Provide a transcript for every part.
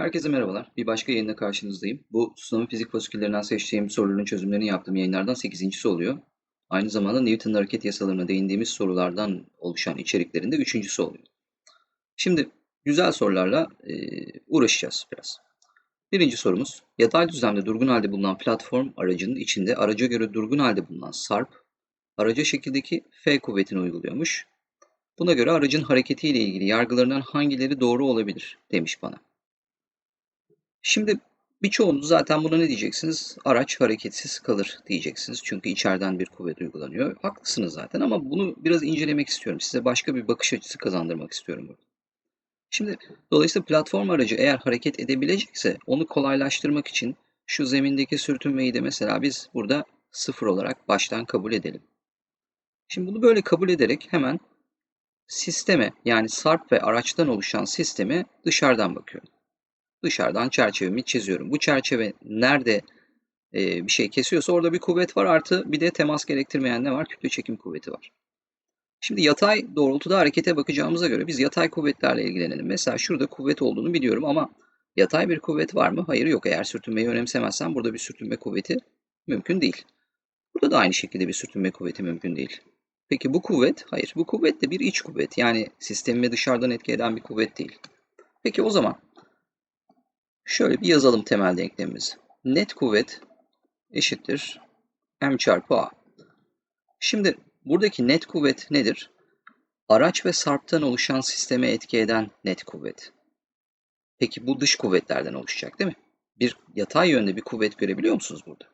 Herkese merhabalar. Bir başka yayında karşınızdayım. Bu tsunami fizik fasiküllerinden seçtiğim soruların çözümlerini yaptığım yayınlardan 8.si oluyor. Aynı zamanda Newton'un hareket yasalarına değindiğimiz sorulardan oluşan içeriklerinde üçüncüsü oluyor. Şimdi güzel sorularla e, uğraşacağız biraz. Birinci sorumuz, yatay düzlemde durgun halde bulunan platform aracının içinde araca göre durgun halde bulunan sarp, araca şekildeki F kuvvetini uyguluyormuş. Buna göre aracın hareketiyle ilgili yargılarından hangileri doğru olabilir demiş bana. Şimdi birçoğunuz zaten buna ne diyeceksiniz? Araç hareketsiz kalır diyeceksiniz. Çünkü içeriden bir kuvvet uygulanıyor. Haklısınız zaten ama bunu biraz incelemek istiyorum. Size başka bir bakış açısı kazandırmak istiyorum burada. Şimdi dolayısıyla platform aracı eğer hareket edebilecekse onu kolaylaştırmak için şu zemindeki sürtünmeyi de mesela biz burada sıfır olarak baştan kabul edelim. Şimdi bunu böyle kabul ederek hemen sisteme yani sarp ve araçtan oluşan sisteme dışarıdan bakıyorum. Dışarıdan çerçevemi çiziyorum. Bu çerçeve nerede e, bir şey kesiyorsa orada bir kuvvet var artı bir de temas gerektirmeyen ne var? Kütle çekim kuvveti var. Şimdi yatay doğrultuda harekete bakacağımıza göre biz yatay kuvvetlerle ilgilenelim. Mesela şurada kuvvet olduğunu biliyorum ama yatay bir kuvvet var mı? Hayır yok. Eğer sürtünmeyi önemsemezsen burada bir sürtünme kuvveti mümkün değil. Burada da aynı şekilde bir sürtünme kuvveti mümkün değil. Peki bu kuvvet? Hayır. Bu kuvvet de bir iç kuvvet. Yani sistemime dışarıdan etki eden bir kuvvet değil. Peki o zaman şöyle bir yazalım temel denklemimizi. Net kuvvet eşittir m çarpı a. Şimdi buradaki net kuvvet nedir? Araç ve sarptan oluşan sisteme etki eden net kuvvet. Peki bu dış kuvvetlerden oluşacak değil mi? Bir yatay yönde bir kuvvet görebiliyor musunuz burada?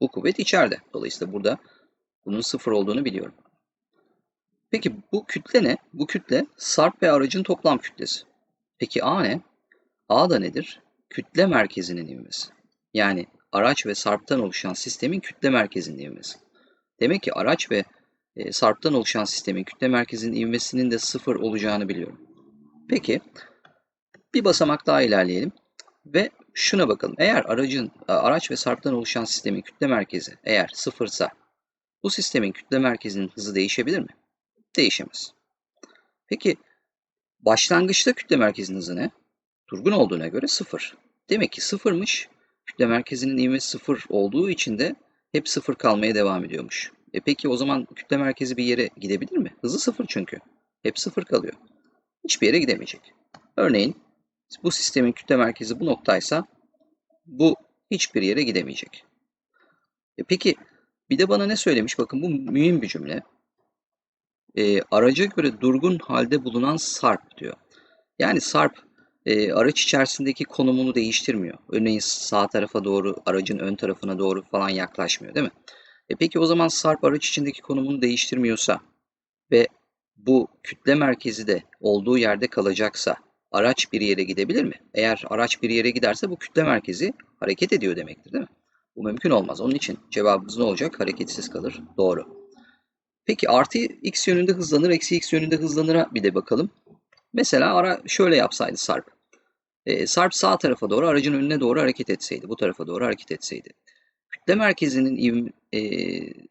Bu kuvvet içeride. Dolayısıyla burada bunun sıfır olduğunu biliyorum. Peki bu kütle ne? Bu kütle sarp ve aracın toplam kütlesi. Peki A ne? A da nedir? Kütle merkezinin ivmesi. Yani araç ve sarptan oluşan sistemin kütle merkezinin ivmesi. Demek ki araç ve e, sarptan oluşan sistemin kütle merkezinin ivmesinin de sıfır olacağını biliyorum. Peki bir basamak daha ilerleyelim ve şuna bakalım. Eğer aracın araç ve sarptan oluşan sistemin kütle merkezi eğer sıfırsa bu sistemin kütle merkezinin hızı değişebilir mi? Değişemez. Peki başlangıçta kütle merkezinin hızı ne? Durgun olduğuna göre sıfır. Demek ki sıfırmış. Kütle merkezinin ivmesi sıfır olduğu için de hep sıfır kalmaya devam ediyormuş. E peki o zaman kütle merkezi bir yere gidebilir mi? Hızı sıfır çünkü. Hep sıfır kalıyor. Hiçbir yere gidemeyecek. Örneğin bu sistemin kütle merkezi bu noktaysa bu hiçbir yere gidemeyecek. E peki bir de bana ne söylemiş? Bakın bu mühim bir cümle. E, araca göre durgun halde bulunan sarp diyor. Yani sarp e, araç içerisindeki konumunu değiştirmiyor. Örneğin sağ tarafa doğru, aracın ön tarafına doğru falan yaklaşmıyor değil mi? E peki o zaman sarp araç içindeki konumunu değiştirmiyorsa ve bu kütle merkezi de olduğu yerde kalacaksa araç bir yere gidebilir mi? Eğer araç bir yere giderse bu kütle merkezi hareket ediyor demektir değil mi? Bu mümkün olmaz. Onun için cevabımız ne olacak? Hareketsiz kalır. Doğru. Peki artı x yönünde hızlanır, eksi x yönünde hızlanır'a bir de bakalım. Mesela ara şöyle yapsaydı Sarp. Sarp sağ tarafa doğru aracın önüne doğru hareket etseydi, bu tarafa doğru hareket etseydi. Kütle merkezinin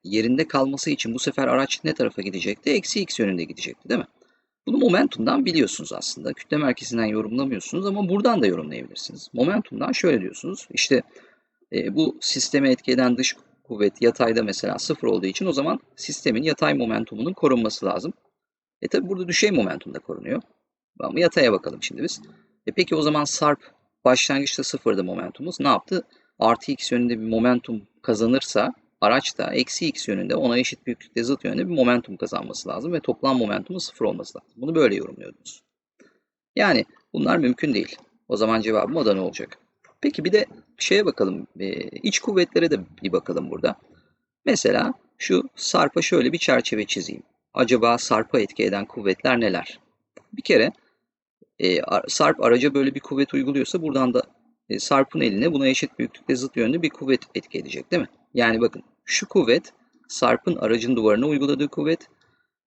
yerinde kalması için bu sefer araç ne tarafa gidecekti? Eksi x yönünde gidecekti değil mi? Bunu momentumdan biliyorsunuz aslında. Kütle merkezinden yorumlamıyorsunuz ama buradan da yorumlayabilirsiniz. Momentumdan şöyle diyorsunuz. İşte e, bu sisteme etki eden dış kuvvet yatayda mesela sıfır olduğu için o zaman sistemin yatay momentumunun korunması lazım. E tabi burada düşey momentum da korunuyor. Ama yataya bakalım şimdi biz. E peki o zaman sarp başlangıçta sıfırda momentumumuz ne yaptı? Artı x yönünde bir momentum kazanırsa araç da eksi x yönünde ona eşit büyüklükte zıt yönde bir momentum kazanması lazım ve toplam momentumun sıfır olması lazım. Bunu böyle yorumluyordunuz. Yani bunlar mümkün değil. O zaman cevabım o da ne olacak? Peki bir de şeye bakalım. iç kuvvetlere de bir bakalım burada. Mesela şu sarpa şöyle bir çerçeve çizeyim. Acaba sarpa etki eden kuvvetler neler? Bir kere e, sarp araca böyle bir kuvvet uyguluyorsa buradan da e, sarpın eline buna eşit büyüklükte zıt yönlü bir kuvvet etki edecek değil mi? Yani bakın şu kuvvet sarpın aracın duvarına uyguladığı kuvvet.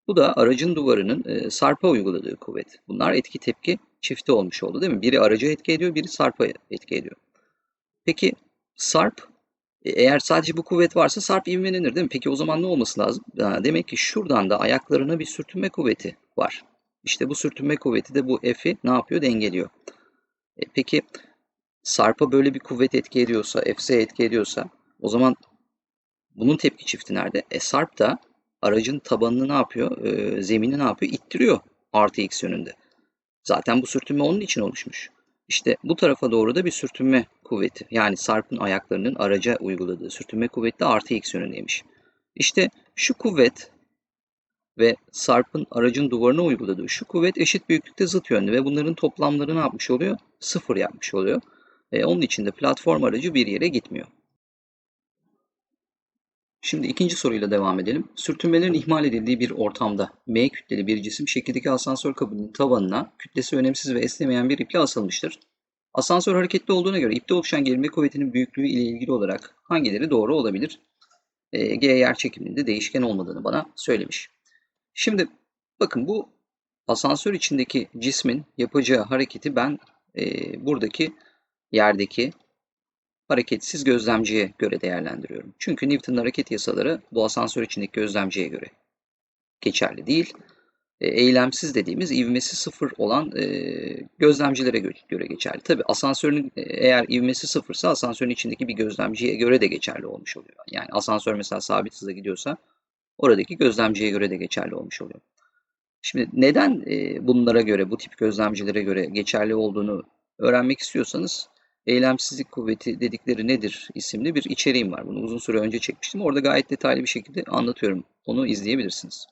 Bu da aracın duvarının e, sarpa uyguladığı kuvvet. Bunlar etki tepki çifti olmuş oldu değil mi? Biri araca etki ediyor, biri sarpa etki ediyor. Peki sarp e, eğer sadece bu kuvvet varsa sarp ivmelenir değil mi? Peki o zaman ne olması lazım? Demek ki şuradan da ayaklarına bir sürtünme kuvveti var. İşte bu sürtünme kuvveti de bu F'i ne yapıyor? Dengeliyor. E, peki Sarp'a böyle bir kuvvet etki ediyorsa, F'ye etki ediyorsa o zaman bunun tepki çifti nerede? E Sarp da aracın tabanını ne yapıyor? E, zemini ne yapıyor? İttiriyor artı x yönünde. Zaten bu sürtünme onun için oluşmuş. İşte bu tarafa doğru da bir sürtünme kuvveti. Yani Sarp'ın ayaklarının araca uyguladığı sürtünme kuvveti de artı x yönündeymiş. İşte şu kuvvet ve Sarp'ın aracın duvarına uyguladığı şu kuvvet eşit büyüklükte zıt yönlü ve bunların toplamları ne yapmış oluyor? Sıfır yapmış oluyor. E, onun için de platform aracı bir yere gitmiyor. Şimdi ikinci soruyla devam edelim. Sürtünmelerin ihmal edildiği bir ortamda M kütleli bir cisim şekildeki asansör kabinin tavanına kütlesi önemsiz ve esnemeyen bir iple asılmıştır. Asansör hareketli olduğuna göre ipte oluşan gerilme kuvvetinin büyüklüğü ile ilgili olarak hangileri doğru olabilir? E, G yer çekiminde değişken olmadığını bana söylemiş. Şimdi bakın bu asansör içindeki cismin yapacağı hareketi ben e, buradaki yerdeki hareketsiz gözlemciye göre değerlendiriyorum. Çünkü Newton'un hareket yasaları bu asansör içindeki gözlemciye göre geçerli değil. E, eylemsiz dediğimiz ivmesi sıfır olan e, gözlemcilere göre geçerli. Tabi asansörün e, eğer ivmesi sıfırsa asansörün içindeki bir gözlemciye göre de geçerli olmuş oluyor. Yani asansör mesela sabit hızla gidiyorsa oradaki gözlemciye göre de geçerli olmuş oluyor. Şimdi neden e, bunlara göre, bu tip gözlemcilere göre geçerli olduğunu öğrenmek istiyorsanız eylemsizlik kuvveti dedikleri nedir isimli bir içeriğim var. Bunu uzun süre önce çekmiştim. Orada gayet detaylı bir şekilde anlatıyorum. Onu izleyebilirsiniz.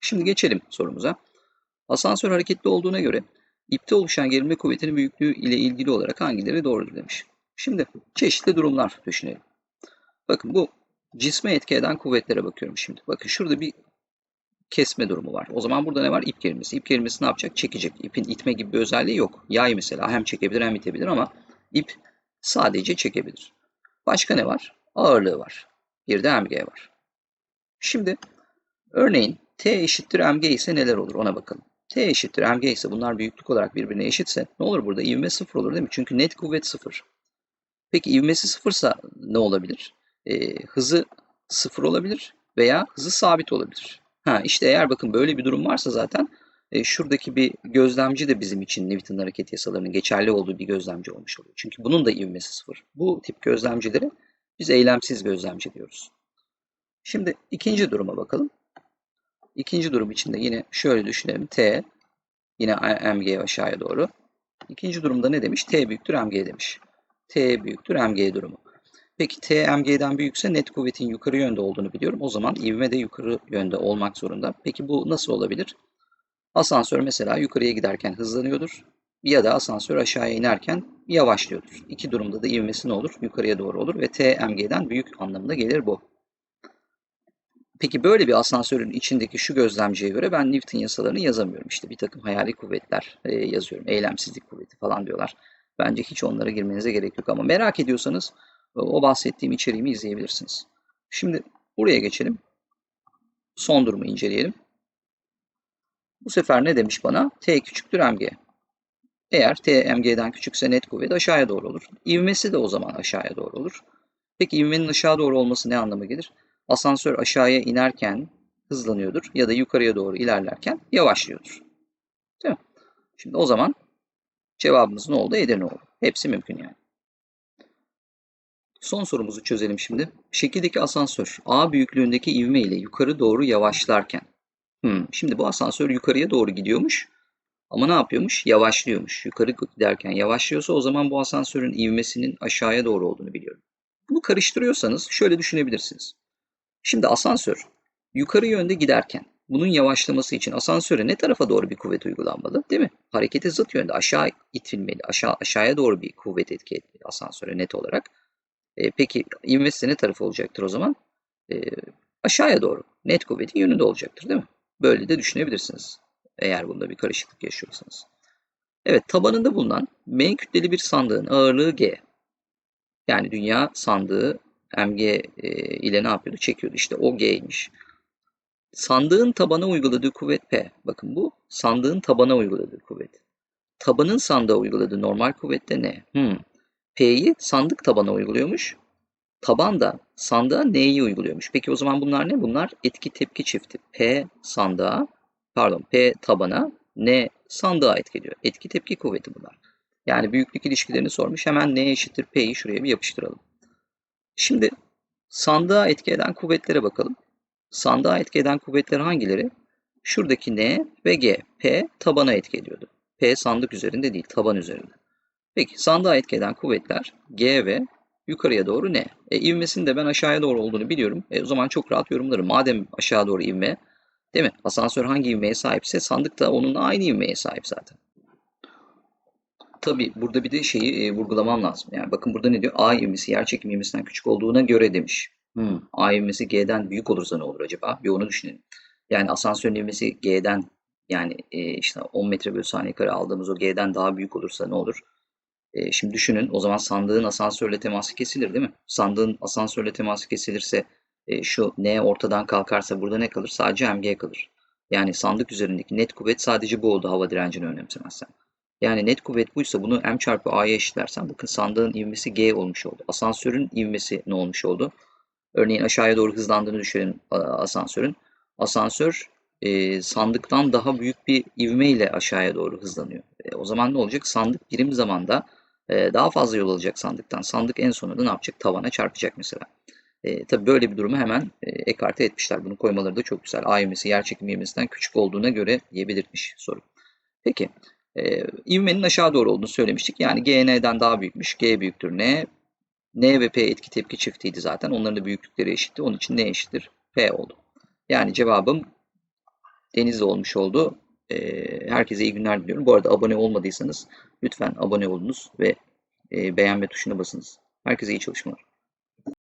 Şimdi geçelim sorumuza. Asansör hareketli olduğuna göre ipte oluşan gerilme kuvvetinin büyüklüğü ile ilgili olarak hangileri doğrudur demiş. Şimdi çeşitli durumlar düşünelim. Bakın bu cisme etki eden kuvvetlere bakıyorum şimdi. Bakın şurada bir kesme durumu var. O zaman burada ne var? İp gerilmesi. İp gerilmesi ne yapacak? Çekecek. İpin itme gibi bir özelliği yok. Yay mesela hem çekebilir hem itebilir ama ip sadece çekebilir. Başka ne var? Ağırlığı var. Bir de mg var. Şimdi örneğin t eşittir mg ise neler olur ona bakalım. t eşittir mg ise bunlar büyüklük olarak birbirine eşitse ne olur burada? İvme sıfır olur değil mi? Çünkü net kuvvet sıfır. Peki ivmesi sıfırsa ne olabilir? Ee, hızı sıfır olabilir veya hızı sabit olabilir. Ha işte eğer bakın böyle bir durum varsa zaten e, şuradaki bir gözlemci de bizim için Newton hareket yasalarının geçerli olduğu bir gözlemci olmuş oluyor. Çünkü bunun da ivmesi sıfır. Bu tip gözlemcileri biz eylemsiz gözlemci diyoruz. Şimdi ikinci duruma bakalım. İkinci durum içinde yine şöyle düşünelim. T yine mg aşağıya doğru. İkinci durumda ne demiş? T büyüktür mg demiş. T büyüktür mg durumu. Peki T mg'den büyükse net kuvvetin yukarı yönde olduğunu biliyorum. O zaman ivme de yukarı yönde olmak zorunda. Peki bu nasıl olabilir? Asansör mesela yukarıya giderken hızlanıyordur ya da asansör aşağıya inerken yavaşlıyordur. İki durumda da ivmesi ne olur? Yukarıya doğru olur ve T mg'den büyük anlamına gelir bu. Peki böyle bir asansörün içindeki şu gözlemciye göre ben Newton yasalarını yazamıyorum. İşte bir takım hayali kuvvetler e, yazıyorum. Eylemsizlik kuvveti falan diyorlar. Bence hiç onlara girmenize gerek yok ama merak ediyorsanız o bahsettiğim içeriğimi izleyebilirsiniz. Şimdi buraya geçelim. Son durumu inceleyelim. Bu sefer ne demiş bana? T küçüktür mg. Eğer T mg'den küçükse net kuvvet aşağıya doğru olur. İvmesi de o zaman aşağıya doğru olur. Peki ivmenin aşağı doğru olması ne anlama gelir? Asansör aşağıya inerken hızlanıyordur ya da yukarıya doğru ilerlerken yavaşlıyordur. Değil mi? Şimdi o zaman cevabımız ne oldu? Edirne oldu. Hepsi mümkün yani. Son sorumuzu çözelim şimdi. Şekildeki asansör A büyüklüğündeki ivme ile yukarı doğru yavaşlarken. Hmm, şimdi bu asansör yukarıya doğru gidiyormuş. Ama ne yapıyormuş? Yavaşlıyormuş. Yukarı giderken yavaşlıyorsa o zaman bu asansörün ivmesinin aşağıya doğru olduğunu biliyorum. Bunu karıştırıyorsanız şöyle düşünebilirsiniz. Şimdi asansör yukarı yönde giderken bunun yavaşlaması için asansöre ne tarafa doğru bir kuvvet uygulanmalı? Değil mi? Harekete zıt yönde aşağı itilmeli. Aşağı, aşağıya doğru bir kuvvet etki etmeli asansöre net olarak. E, peki ivmesi ne tarafı olacaktır o zaman? E, aşağıya doğru. Net kuvvetin yönünde olacaktır değil mi? Böyle de düşünebilirsiniz. Eğer bunda bir karışıklık yaşıyorsanız. Evet tabanında bulunan M kütleli bir sandığın ağırlığı G. Yani dünya sandığı mg e, ile ne yapıyordu? Çekiyordu. İşte o G'ymiş. Sandığın tabana uyguladığı kuvvet P. Bakın bu sandığın tabana uyguladığı kuvvet. Tabanın sandığa uyguladığı normal kuvvet de ne? Hmm. P'yi sandık tabana uyguluyormuş. Taban da sandığa N'yi uyguluyormuş. Peki o zaman bunlar ne? Bunlar etki tepki çifti. P sandığa, pardon P tabana, N sandığa etki ediyor. Etki tepki kuvveti bunlar. Yani büyüklük ilişkilerini sormuş. Hemen n eşittir p'yi şuraya bir yapıştıralım. Şimdi sandığa etki eden kuvvetlere bakalım. Sandığa etki eden kuvvetler hangileri? Şuradaki n ve g. P tabana etki ediyordu. P sandık üzerinde değil, taban üzerinde. Peki sandığa etki eden kuvvetler G ve yukarıya doğru ne? E, ivmesinin de ben aşağıya doğru olduğunu biliyorum. E, o zaman çok rahat yorumlarım. Madem aşağı doğru ivme, değil mi? Asansör hangi ivmeye sahipse sandık da onunla aynı ivmeye sahip zaten. Tabi burada bir de şeyi e, vurgulamam lazım. Yani bakın burada ne diyor? A ivmesi yer çekim ivmesinden küçük olduğuna göre demiş. Hmm, A ivmesi G'den büyük olursa ne olur acaba? Bir onu düşünelim. Yani asansörün ivmesi G'den yani e, işte 10 metre bölü saniye kare aldığımız o G'den daha büyük olursa ne olur? E, şimdi düşünün o zaman sandığın asansörle teması kesilir değil mi? Sandığın asansörle teması kesilirse e, şu N ortadan kalkarsa burada ne kalır? Sadece mg kalır. Yani sandık üzerindeki net kuvvet sadece bu oldu hava direncini önemsemezsen. Yani net kuvvet buysa bunu m çarpı a'ya eşitlersen bakın sandığın ivmesi g olmuş oldu. Asansörün ivmesi ne olmuş oldu? Örneğin aşağıya doğru hızlandığını düşünün asansörün. Asansör e, sandıktan daha büyük bir ivme ile aşağıya doğru hızlanıyor. E, o zaman ne olacak? Sandık birim zamanda e, daha fazla yol alacak sandıktan. Sandık en sonunda ne yapacak? Tavana çarpacak mesela. E, tabii böyle bir durumu hemen e, ekarte etmişler. Bunu koymaları da çok güzel. A ivmesi yer çekim ivmesinden küçük olduğuna göre diye belirtmiş soru. Peki. E, ivmenin aşağı doğru olduğunu söylemiştik. Yani GN'den daha büyükmüş. G büyüktür N. N ve P etki tepki çiftiydi zaten. Onların da büyüklükleri eşitti. Onun için N eşittir P oldu. Yani cevabım Denizli olmuş oldu. E, herkese iyi günler diliyorum. Bu arada abone olmadıysanız lütfen abone olunuz ve e, beğenme tuşuna basınız. Herkese iyi çalışmalar.